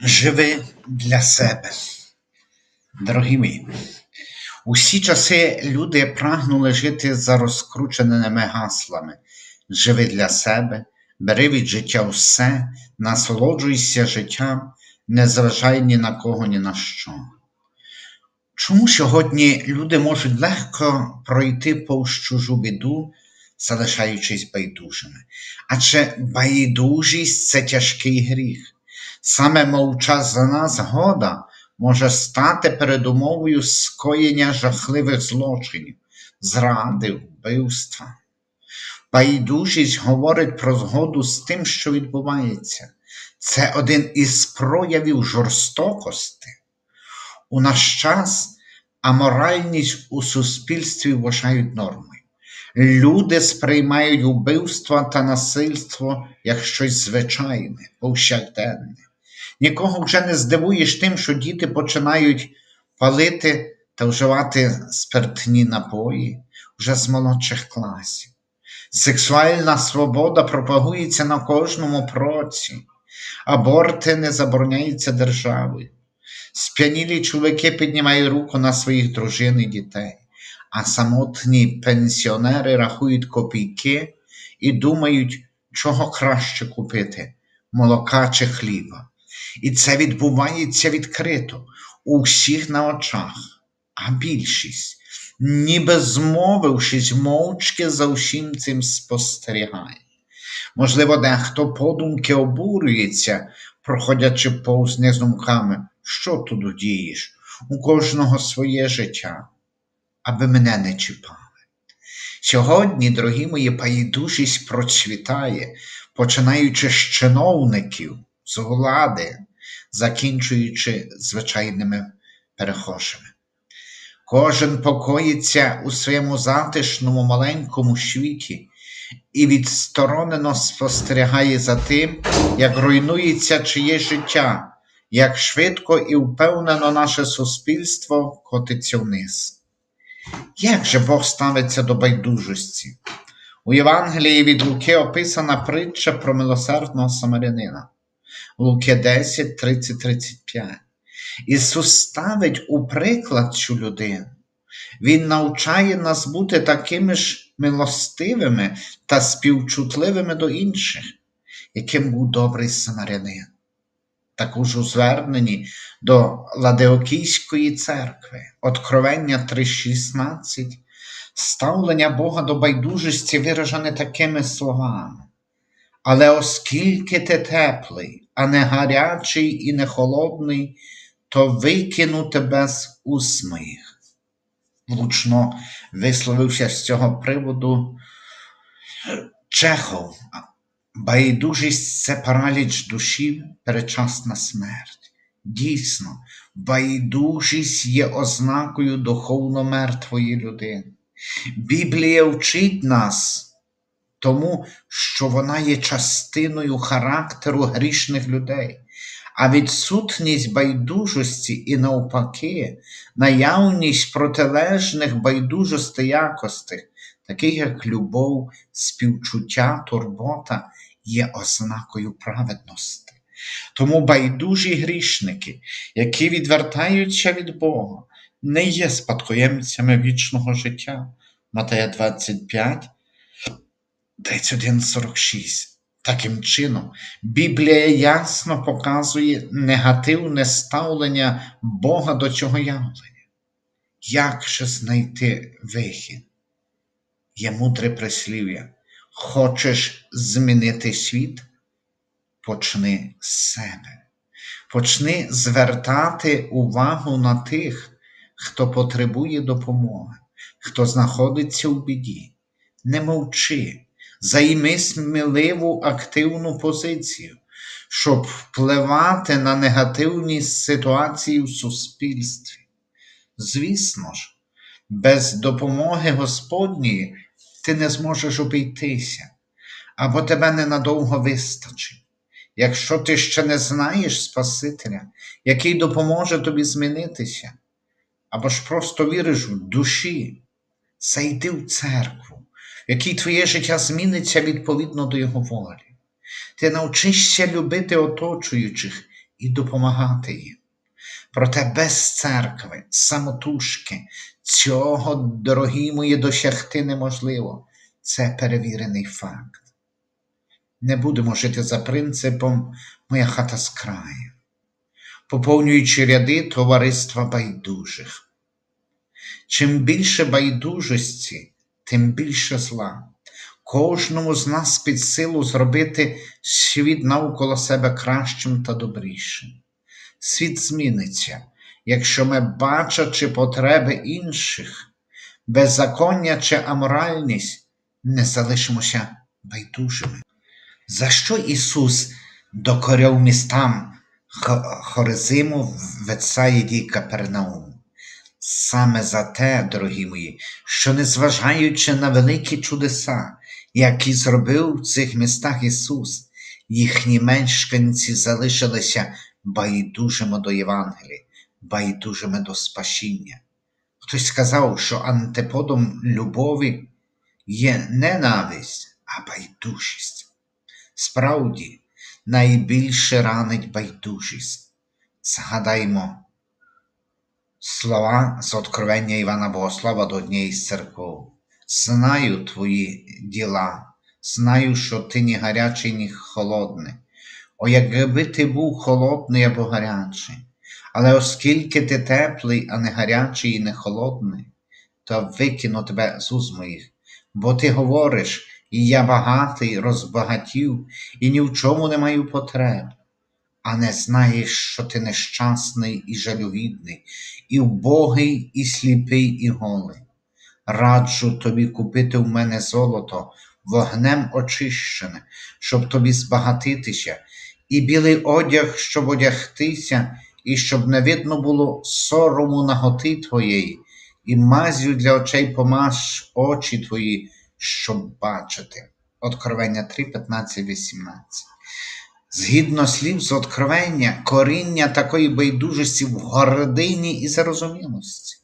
Живи для себе. Дорогі мої, усі часи люди прагнули жити за розкрученими гаслами. Живи для себе, бери від життя все, насолоджуйся життям, не зважай ні на кого, ні на що. Чому сьогодні люди можуть легко пройти повз чужу біду, залишаючись байдужими? Адже байдужість це тяжкий гріх. Саме мовчазна згода може стати передумовою скоєння жахливих злочинів, зради, вбивства. Байдужість говорить про згоду з тим, що відбувається. Це один із проявів жорстокості. У наш час аморальність у суспільстві вважають нормою. Люди сприймають вбивство та насильство як щось звичайне, повсякденне. Нікого вже не здивуєш тим, що діти починають палити та вживати спиртні напої вже з молодших класів. Сексуальна свобода пропагується на кожному проці, аборти не забороняються державою. Сп'янілі чоловіки піднімають руку на своїх дружин і дітей, а самотні пенсіонери рахують копійки і думають, чого краще купити молока чи хліба. І це відбувається відкрито у всіх на очах, а більшість, ніби змовившись, мовчки за всім цим спостерігає. Можливо, дехто подумки обурюється, проходячи повз не думками, що тут дієш, у кожного своє життя, аби мене не чіпали. Сьогодні, дорогі мої, байдужість процвітає, починаючи з чиновників, з влади, закінчуючи звичайними перехожими. Кожен покоїться у своєму затишному маленькому світі і відсторонено спостерігає за тим, як руйнується чиє життя, як швидко і впевнено наше суспільство котиться вниз. Як же Бог ставиться до байдужості? У Євангелії від Луки описана притча про милосердного самарянина. Луки 10, 30, 35. Ісус ставить у приклад цю людину. Він навчає нас бути такими ж милостивими та співчутливими до інших, яким був добрий самарянин. Також у зверненні до Ладеокійської церкви, Откровення 3,16, ставлення Бога до байдужості виражене такими словами. Але оскільки ти теплий, а не гарячий і не холодний, то викину тебе з уст моїх. Влучно висловився з цього приводу Чехов. Байдужість це параліч душі, перечасна смерть. Дійсно, байдужість є ознакою духовно мертвої людини. Біблія вчить нас тому, що вона є частиною характеру грішних людей, а відсутність байдужості і навпаки, наявність протилежних байдужостей якостей, таких як любов, співчуття, турбота, є ознакою праведності. Тому байдужі грішники, які відвертаються від Бога, не є спадкоємцями вічного життя. Матея 25, 31-46. Таким чином, Біблія ясно показує негативне ставлення Бога до цього явлення. Як же знайти вихід? Є мудре прислів'я. Хочеш змінити світ? Почни з себе. Почни звертати увагу на тих, хто потребує допомоги, хто знаходиться у біді. Не мовчи, займи сміливу активну позицію, щоб впливати на негативні ситуації в суспільстві. Звісно ж, без допомоги Господньої ти не зможеш обійтися, або тебе ненадовго вистачить. Якщо ти ще не знаєш Спасителя, який допоможе тобі змінитися, або ж просто віриш в душі, зайди в церкву, в якій твоє життя зміниться відповідно до Його волі. Ти навчишся любити оточуючих і допомагати їм. Проте без церкви, самотужки, цього, дорогі мої, досягти неможливо. Це перевірений факт. Не будемо жити за принципом моя хата з краю, поповнюючи ряди товариства байдужих. Чим більше байдужості, тим більше зла. Кожному з нас під силу зробити світ навколо себе кращим та добрішим. Світ зміниться, якщо ми, бачачи потреби інших, беззаконня чи аморальність, не залишимося байдужими. За що Ісус докоряв містам Хо- Хорезиму, Вецаїді і Капернауму? Саме за те, дорогі мої, що незважаючи на великі чудеса, які зробив в цих містах Ісус, їхні мешканці залишилися байдужими до Євангелія, байдужими до спасіння. Хтось сказав, що антиподом любові є ненависть, а байдужість. Справді, найбільше ранить байдужість. Згадаймо слова з откровення Івана Богослава до однієї з церков. Знаю твої діла, знаю, що ти ні гарячий, ні холодний. О, якби ти був холодний або гарячий, але оскільки ти теплий, а не гарячий і не холодний, то викину тебе з уз моїх, бо ти говориш, і я багатий, розбагатів, і ні в чому не маю потреб, а не знаєш, що ти нещасний і жалюгідний, і вбогий, і сліпий, і голий. Раджу тобі купити в мене золото, вогнем очищене, щоб тобі збагатитися, і білий одяг, щоб одягтися, і щоб не видно було сорому наготи твоєї, і мазю для очей помаш очі твої, щоб бачити. Откровення 3, 15, 18. Згідно слів з откровення, коріння такої байдужості в гордині і зарозумілості.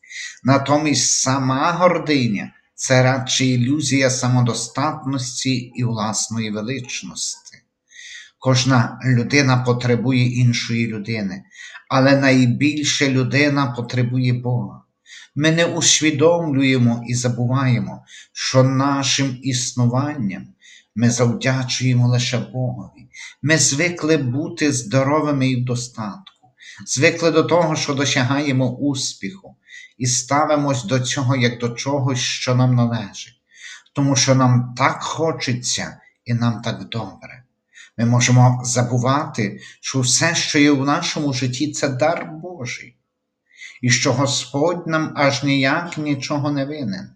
Натомість сама гординя це радше ілюзія самодостатності і власної величності. Кожна людина потребує іншої людини, але найбільше людина потребує Бога. Ми не усвідомлюємо і забуваємо, що нашим існуванням ми завдячуємо лише Богові. Ми звикли бути здоровими і в достатку, звикли до того, що досягаємо успіху, і ставимось до цього як до чогось, що нам належить, тому що нам так хочеться і нам так добре. Ми можемо забувати, що все, що є в нашому житті, це дар Божий, і що Господь нам аж ніяк нічого не винен,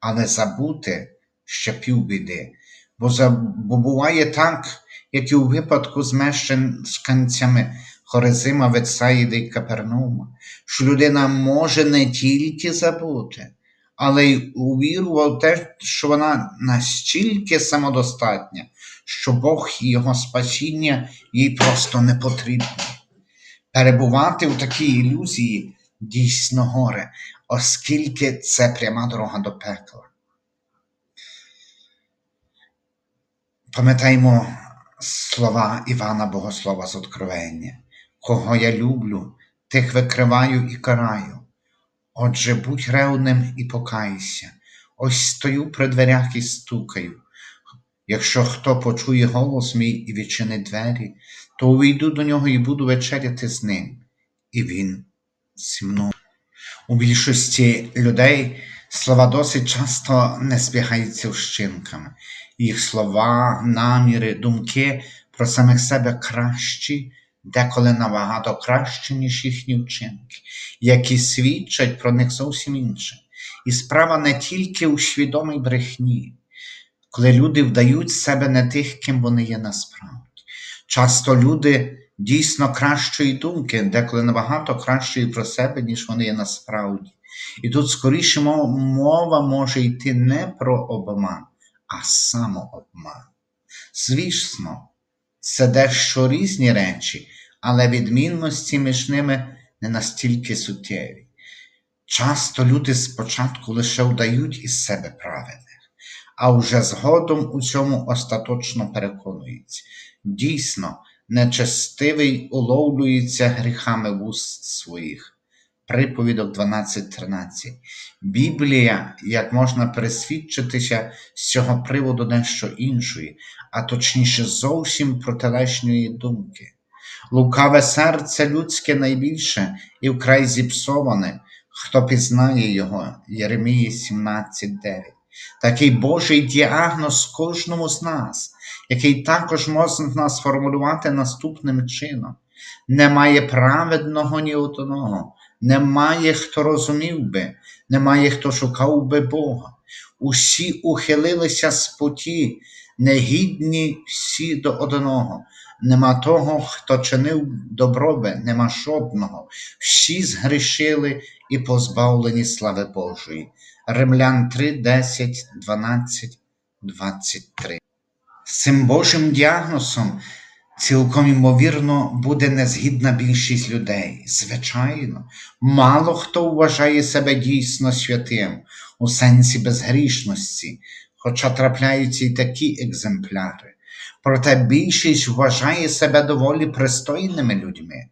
але забути ще півбіди, бо, бо буває так, як і у випадку з мешканцями Хорезима, Ветсаїди і Капернаума, що людина може не тільки забути, але й увірував те, що вона настільки самодостатня, що Бог і Його спасіння їй просто не потрібні. Перебувати в такій ілюзії дійсно горе, оскільки це пряма дорога до пекла. Пам'ятаємо слова Івана Богослова з Откровення. Кого я люблю, тих викриваю і караю. Отже, будь ревним і покайся. Ось стою при дверях і стукаю. Якщо хто почує голос мій і відчинить двері, то увійду до нього і буду вечеряти з ним, і він зі мною. У більшості людей слова досить часто не збігаються вщинками. Їх слова, наміри, думки про самих себе кращі, деколи набагато кращі, ніж їхні вчинки, які свідчать про них зовсім інше. І справа не тільки у свідомій брехні, коли люди вдають себе не тих, ким вони є насправді. Часто люди дійсно кращої думки, деколи набагато кращої про себе, ніж вони є насправді. І тут скоріше мова може йти не про обман, а самообман. Звісно, це дещо різні речі, але відмінності між ними не настільки суттєві. Часто люди спочатку лише вдають із себе правильних, а вже згодом у цьому остаточно переконуються. Дійсно, нечестивий уловлюється гріхами вуст своїх. Приповідок 12.13. Біблія, як можна пересвідчитися з цього приводу дещо іншої, а точніше зовсім протилежної думки. Лукаве серце людське найбільше і вкрай зіпсоване, хто пізнає його, Єремії 17.9. Такий Божий діагноз кожному з нас, який також можна сформулювати наступним чином: немає праведного ні одного, немає хто розумів би, немає хто шукав би Бога. Усі ухилилися з путі, негідні всі до одного. Нема того, хто чинив добробе, нема жодного. Всі згрішили і позбавлені слави Божої. Римлян 3, 10, 12, 23. З цим Божим діагнозом цілком ймовірно буде незгідна більшість людей. Звичайно, мало хто вважає себе дійсно святим у сенсі безгрішності, хоча трапляються й такі екземпляри. Проте більшість вважає себе доволі пристойними людьми.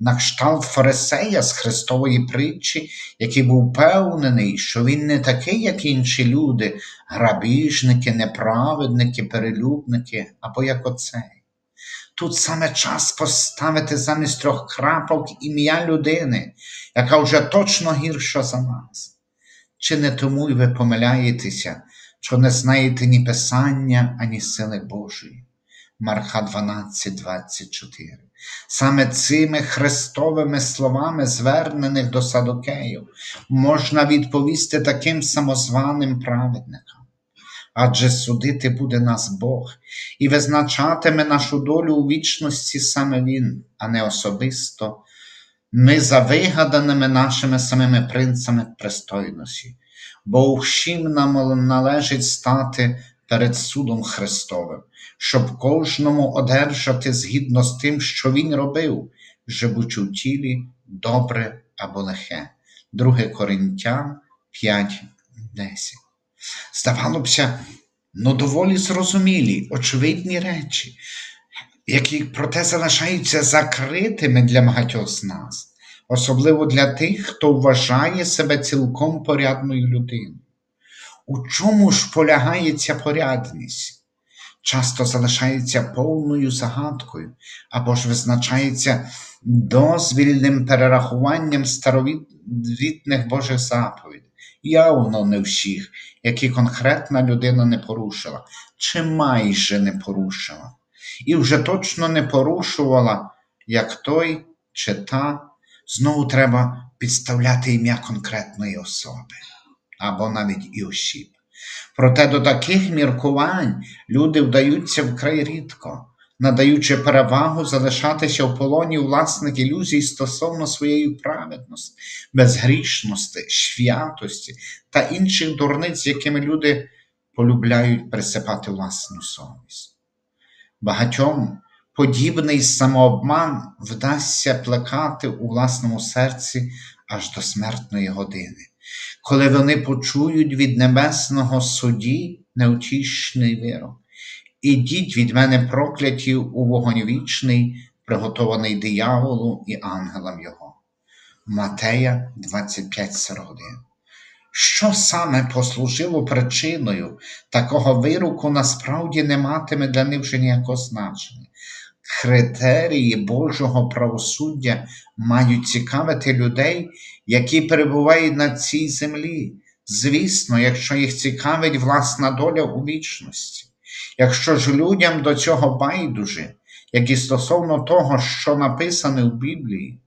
На кшталт Фарисея з Христової притчі, який був впевнений, що він не такий, як інші люди, грабіжники, неправедники, перелюбники, або як оцей. Тут саме час поставити замість трьох крапок ім'я людини, яка вже точно гірша за нас. Чи не тому й ви помиляєтеся, що не знаєте ні Писання, ані сили Божої? Марка 12, 24. Саме цими хрестовими словами, звернених до Садокеїв, можна відповісти таким самозваним праведникам. Адже судити буде нас Бог і визначатиме нашу долю у вічності саме Він, а не особисто, ми за вигаданими нашими самими принцами пристойності, бо всім нам належить стати перед судом Христовим, щоб кожному одержати згідно з тим, що Він робив, живучи в тілі добре або лихе. 2 Коринтян 5, 10. Здавалося, ну доволі зрозумілі, очевидні речі, які проте залишаються закритими для багатьох з нас, особливо для тих, хто вважає себе цілком порядною людиною. У чому ж полягає ця порядність? Часто залишається повною загадкою або ж визначається дозвільним перерахуванням старовітних Божих заповідей, явно не всіх, які конкретна людина не порушила, чи майже не порушила, і вже точно не порушувала, як той чи та, знову треба підставляти ім'я конкретної особи або навіть і осіб. Проте до таких міркувань люди вдаються вкрай рідко, надаючи перевагу залишатися в полоні власних ілюзій стосовно своєї праведності, безгрішності, святості та інших дурниць, якими люди полюбляють присипати власну совість. Багатьом подібний самообман вдасться плекати у власному серці аж до смертної години коли вони почують від небесного судді неутішний вирок. Ідіть від мене прокляті у вогонь вічний, приготований дияволу і ангелам його. Матея 25,41 Що саме послужило причиною такого вироку насправді не матиме для них вже ніякого значення. Критерії Божого правосуддя мають цікавити людей, які перебувають на цій землі. Звісно, якщо їх цікавить власна доля у вічності. Якщо ж людям до цього байдуже, як і стосовно того, що написане в Біблії,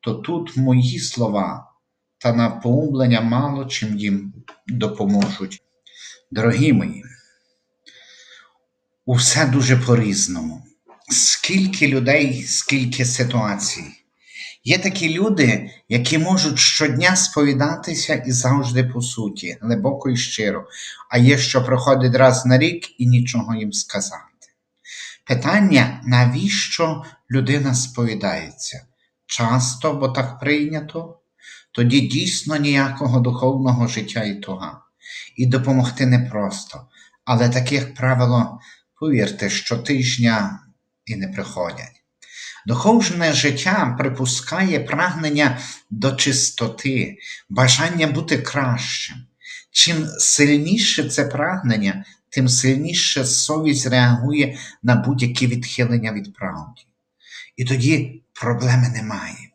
то тут мої слова та напоумлення мало чим їм допоможуть. Дорогі мої, усе дуже по-різному. Скільки людей, скільки ситуацій. Є такі люди, які можуть щодня сповідатися і завжди по суті, глибоко і щиро, а є, що проходить раз на рік і нічого їм сказати. Питання, навіщо людина сповідається? Часто, бо так прийнято, тоді дійсно ніякого духовного життя і туга. І допомогти непросто. Але таке, як правило, повірте, щотижня і не приходять. Духовне життя припускає прагнення до чистоти, бажання бути кращим. Чим сильніше це прагнення, тим сильніше совість реагує на будь-які відхилення від правди. І тоді проблеми немає.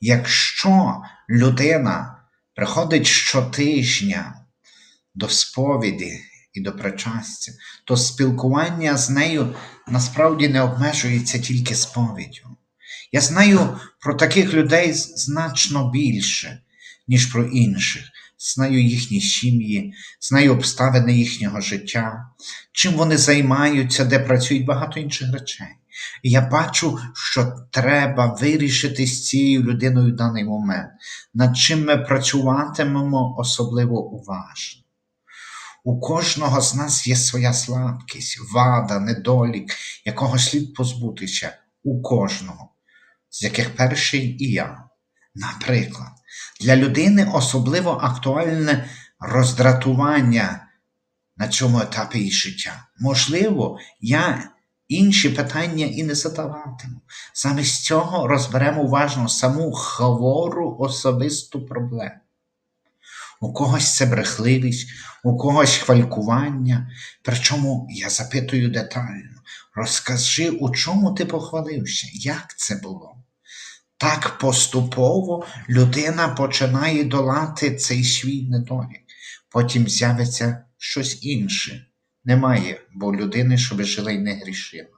Якщо людина приходить щотижня до сповіді і до причастя, то спілкування з нею насправді не обмежується тільки сповіддю. Я знаю про таких людей значно більше, ніж про інших. Знаю їхні сім'ї, знаю обставини їхнього життя, чим вони займаються, де працюють багато інших речей. І я бачу, що треба вирішити з цією людиною в даний момент, над чим ми працюватимемо особливо уважно. У кожного з нас є своя слабкість, вада, недолік, якого слід позбутися у кожного, з яких перший і я. Наприклад, для людини особливо актуальне роздратування на цьому етапі її життя. Можливо, я інші питання і не задаватиму. Замість цього розберемо уважно саму хвору особисту проблему. У когось це брехливість, у когось хвалькування. Причому я запитую детально: розкажи, у чому ти похвалився, як це було? Так поступово людина починає долати цей свій недолік. Потім з'явиться щось інше. Немає, бо людини, щоб жила й не грішила.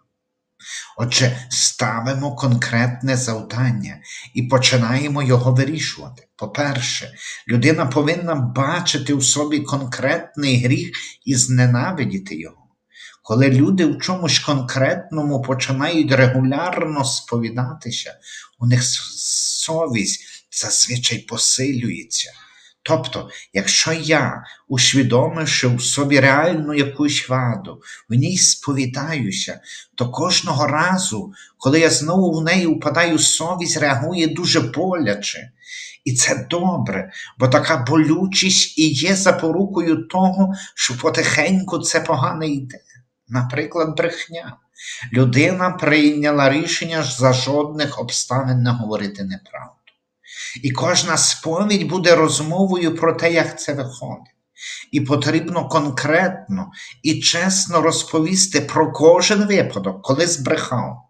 Отже, ставимо конкретне завдання і починаємо його вирішувати. По-перше, людина повинна бачити у собі конкретний гріх і зненавидіти його. Коли люди в чомусь конкретному починають регулярно сповідатися, у них совість зазвичай посилюється. Тобто, якщо я усвідомивши в собі реальну якусь ваду, в ній сповідаюся, то кожного разу, коли я знову в неї впадаю, совість реагує дуже боляче. І це добре, бо така болючість і є запорукою того, що потихеньку це погане йде. Наприклад, брехня. Людина прийняла рішення за жодних обставин не говорити неправду. І кожна сповідь буде розмовою про те, як це виходить. І потрібно конкретно і чесно розповісти про кожен випадок, коли збрехав.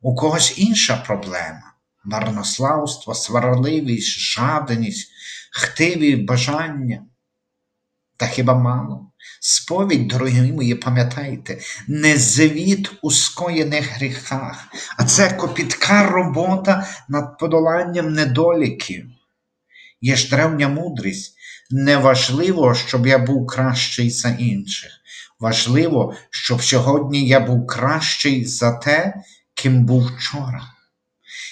У когось інша проблема марнославство, сварливість, жаденість, хтиві бажання. Та хіба мало? Сповідь, дорогі мої, пам'ятайте, не звіт у скоєних гріхах, а це копітка робота над подоланням недоліків. Є ж древня мудрість. Неважливо, щоб я був кращий за інших. Важливо, щоб сьогодні я був кращий за те, ким був вчора.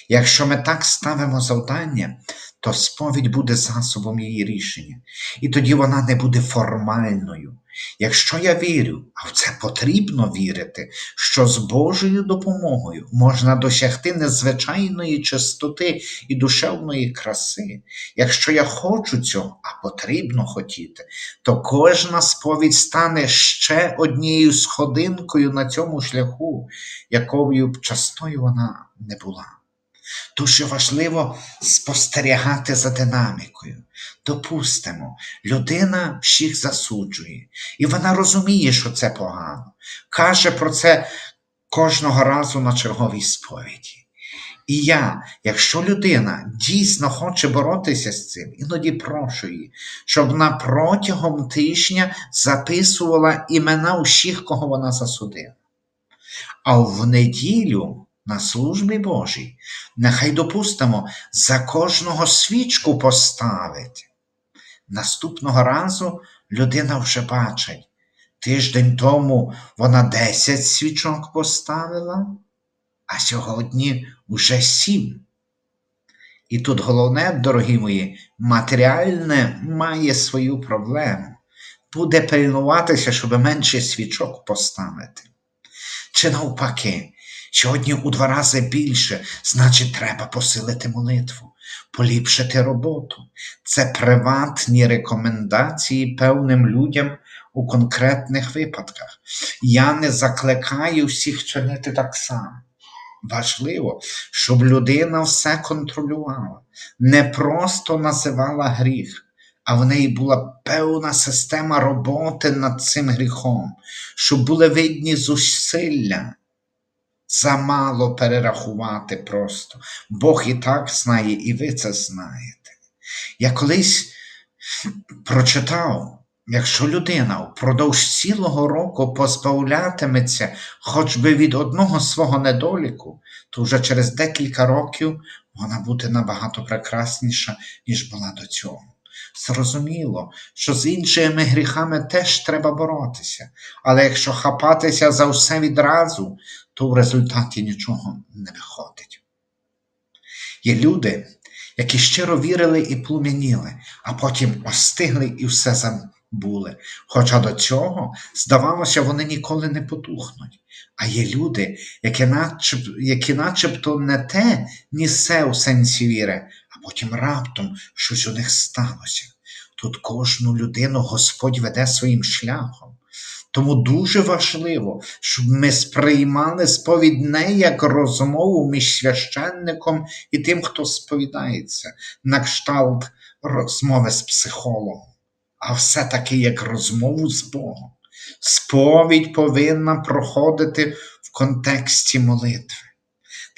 Якщо ми так ставимо завдання, то сповідь буде засобом її рішення, і тоді вона не буде формальною. Якщо я вірю, а в це потрібно вірити, що з Божою допомогою можна досягти незвичайної чистоти і душевної краси, якщо я хочу цього, а потрібно хотіти, то кожна сповідь стане ще однією сходинкою на цьому шляху, якою б частою вона не була. Дуже важливо спостерігати за динамікою. Допустимо, людина всіх засуджує, і вона розуміє, що це погано. Каже про це кожного разу на черговій сповіді. І я, якщо людина дійсно хоче боротися з цим, іноді прошу її, щоб вона протягом тижня записувала імена усіх, кого вона засудила. А в неділю на службі Божій, нехай допустимо, за кожного свічку поставить. Наступного разу людина вже бачить, тиждень тому вона 10 свічок поставила, а сьогодні вже 7. І тут головне, дорогі мої, матеріальне має свою проблему. Буде пильнуватися, щоб менше свічок поставити. Чи навпаки, Сьогодні у два рази більше, значить, треба посилити молитву, поліпшити роботу. Це приватні рекомендації певним людям у конкретних випадках. Я не закликаю всіх чинити так само. Важливо, щоб людина все контролювала, не просто називала гріх, а в неї була певна система роботи над цим гріхом, щоб були видні зусилля. Замало перерахувати просто. Бог і так знає, і ви це знаєте. Я колись прочитав, якщо людина впродовж цілого року позбавлятиметься хоч би від одного свого недоліку, то вже через декілька років вона буде набагато прекрасніша, ніж була до цього. Зрозуміло, що з іншими гріхами теж треба боротися, але якщо хапатися за все відразу, то в результаті нічого не виходить. Є люди, які щиро вірили і плум'яніли, а потім остигли і все забули. Хоча до цього, здавалося, вони ніколи не потухнуть. А є люди, які, начеб, які начебто не те нісе у сенсі віри, а потім раптом щось у них сталося. Тут кожну людину Господь веде своїм шляхом. Тому дуже важливо, щоб ми сприймали сповідь не як розмову між священником і тим, хто сповідається, на кшталт розмови з психологом, а все-таки як розмову з Богом. Сповідь повинна проходити в контексті молитви.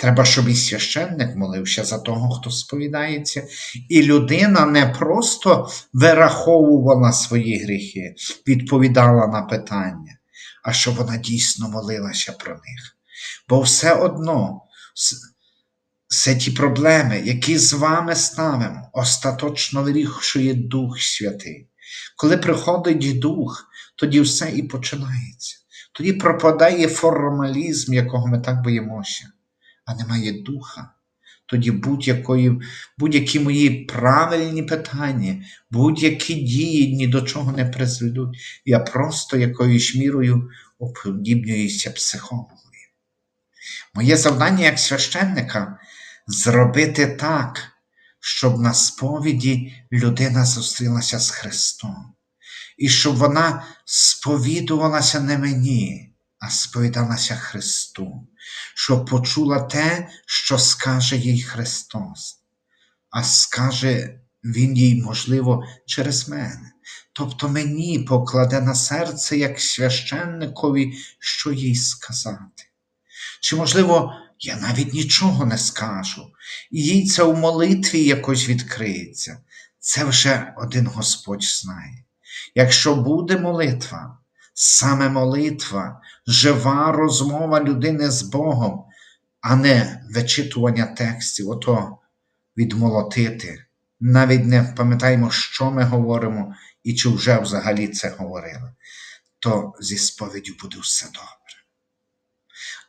Треба, щоб і священник молився за того, хто сповідається, і людина не просто вираховувала свої гріхи, відповідала на питання, а щоб вона дійсно молилася про них. Бо все одно все ті проблеми, які з вами ставимо, остаточно вирішує Дух Святий. Коли приходить Дух, тоді все і починається. Тоді пропадає формалізм, якого ми так боїмося а немає духа, тоді будь-які мої правильні питання, будь-які дії ні до чого не призведуть. Я просто якоюсь мірою уподібнююся психологою. Моє завдання як священника зробити так, щоб на сповіді людина зустрілася з Христом. І щоб вона сповідувалася не мені, а сповідалася Христу щоб почула те, що скаже їй Христос, а скаже Він їй, можливо, через мене. Тобто мені покладе на серце як священникові, що їй сказати. Чи, можливо, я навіть нічого не скажу, і їй це у молитві якось відкриється. Це вже один Господь знає. Якщо буде молитва, Саме молитва, жива розмова людини з Богом, а не вичитування текстів, ото відмолотити. Навіть не пам'ятаємо, що ми говоримо і чи вже взагалі це говорили, то зі сповіддю буде все добре.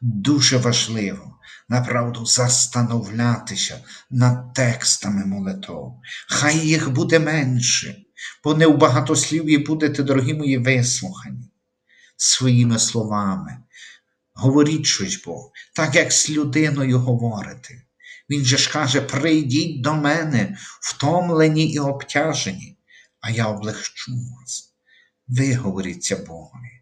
Дуже важливо направду застановлятися над текстами молитов. Хай їх буде менше, бо не в багатослів'ї будете, дорогі мої, вислухані своїми словами. Говоріть щось Бог, так як з людиною говорите. Він же ж каже: прийдіть до мене, втомлені і обтяжені, а я облегчу вас. Виговоріться Богові.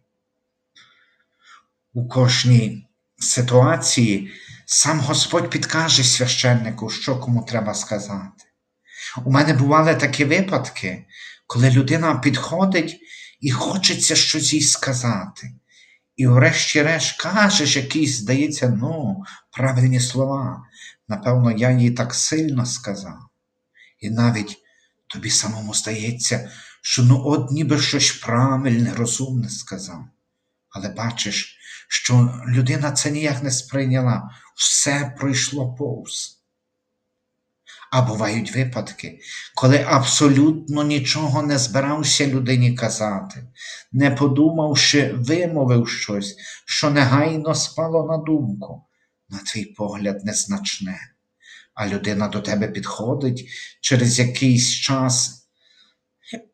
У кожній ситуації сам Господь підкаже священнику, що кому треба сказати. У мене бували такі випадки, коли людина підходить і хочеться щось їй сказати. І врешті-решт кажеш якісь, здається, ну, правильні слова. Напевно, я їй так сильно сказав. І навіть тобі самому здається, що ну от ніби щось правильне, розумне сказав. Але бачиш, що людина це ніяк не сприйняла, все пройшло повз. А бувають випадки, коли абсолютно нічого не збирався людині казати, не подумавши, вимовив щось, що негайно спало на думку, на твій погляд, незначне. А людина до тебе підходить через якийсь час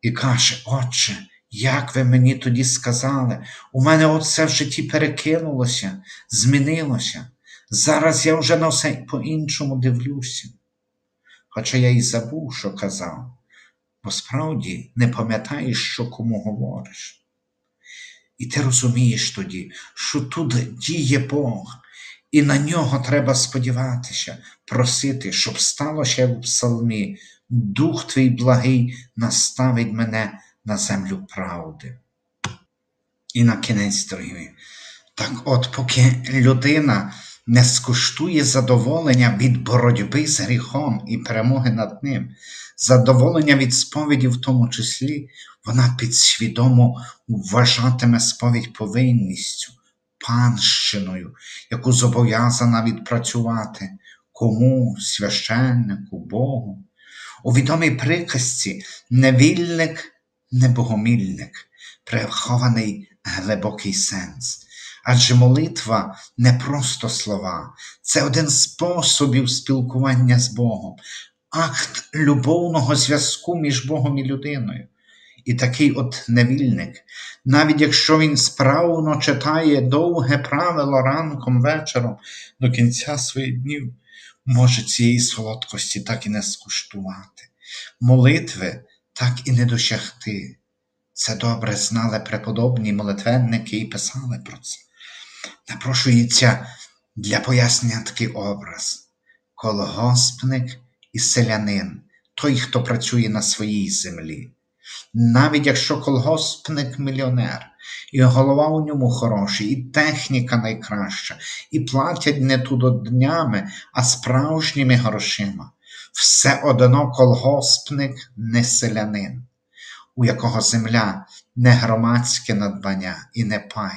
і каже, Отче, як ви мені тоді сказали, у мене оце в житті перекинулося, змінилося. Зараз я вже на все по-іншому дивлюся хоча я й забув, що казав, бо справді не пам'ятаєш, що кому говориш. І ти розумієш тоді, що тут діє Бог, і на нього треба сподіватися, просити, щоб стало ще в псалмі. Дух твій благий наставить мене на землю правди. І на кінець, дорогі, так от, поки людина не скуштує задоволення від боротьби з гріхом і перемоги над ним, задоволення від сповіді в тому числі, вона підсвідомо вважатиме сповідь повинністю, панщиною, яку зобов'язана відпрацювати кому священнику, Богу. У відомій приказці невільник, небогомільник, прихований глибокий сенс. Адже молитва не просто слова, це один з способів спілкування з Богом, акт любовного зв'язку між Богом і людиною. І такий от невільник, навіть якщо він справно читає довге правило ранком вечором до кінця своїх днів, може цієї солодкості так і не скуштувати, молитви так і не досягти. Це добре знали преподобні молитвенники і писали про це. Напрошується для пояснення такий образ: колгоспник і селянин, той, хто працює на своїй землі. Навіть якщо колгоспник мільйонер, і голова у ньому хороша, і техніка найкраща, і платять не днями, а справжніми грошима, все одно колгоспник не селянин, у якого земля не громадське надбання і не пай,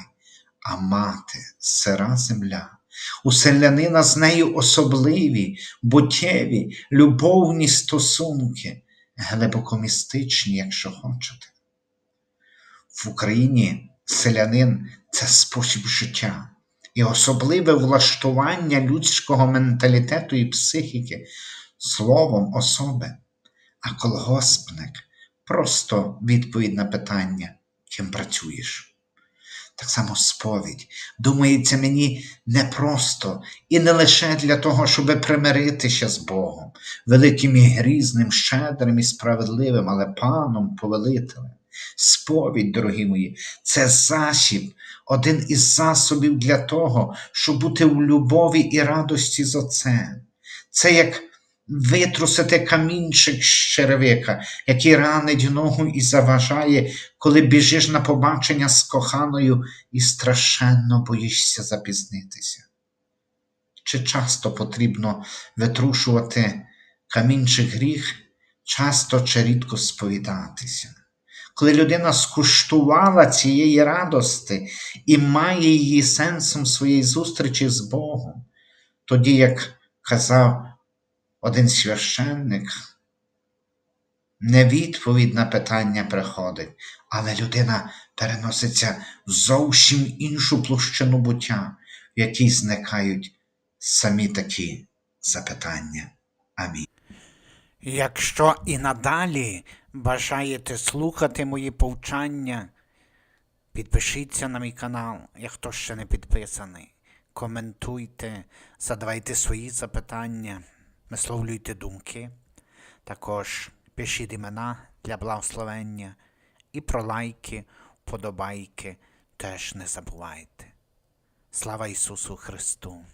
а мати, сира земля. У селянина з нею особливі, буттєві, любовні стосунки, глибокомістичні, якщо хочете. В Україні селянин це спосіб життя і особливе влаштування людського менталітету і психіки словом особи, а колгоспник просто відповідь на питання, ким працюєш. Так само сповідь, думається мені непросто і не лише для того, щоб примиритися з Богом, великим і грізним, щедрим і справедливим, але паном, повелителем. Сповідь, дорогі мої, це засіб, один із засобів для того, щоб бути в любові і радості з Отцем. Це як витрусити камінчик з черевика, який ранить ногу і заважає, коли біжиш на побачення з коханою і страшенно боїшся запізнитися. Чи часто потрібно витрушувати камінчик гріх, часто чи рідко сповідатися? Коли людина скуштувала цієї радости і має її сенсом своєї зустрічі з Богом, тоді, як казав один священник, не відповідь на питання приходить, але людина переноситься в зовсім іншу площину буття, в якій зникають самі такі запитання. Амінь. Якщо і надалі бажаєте слухати мої повчання, підпишіться на мій канал, як хто ще не підписаний. Коментуйте, задавайте свої запитання, висловлюйте думки. Також пишіть імена для благословення і про лайки, вподобайки теж не забувайте. Слава Ісусу Христу!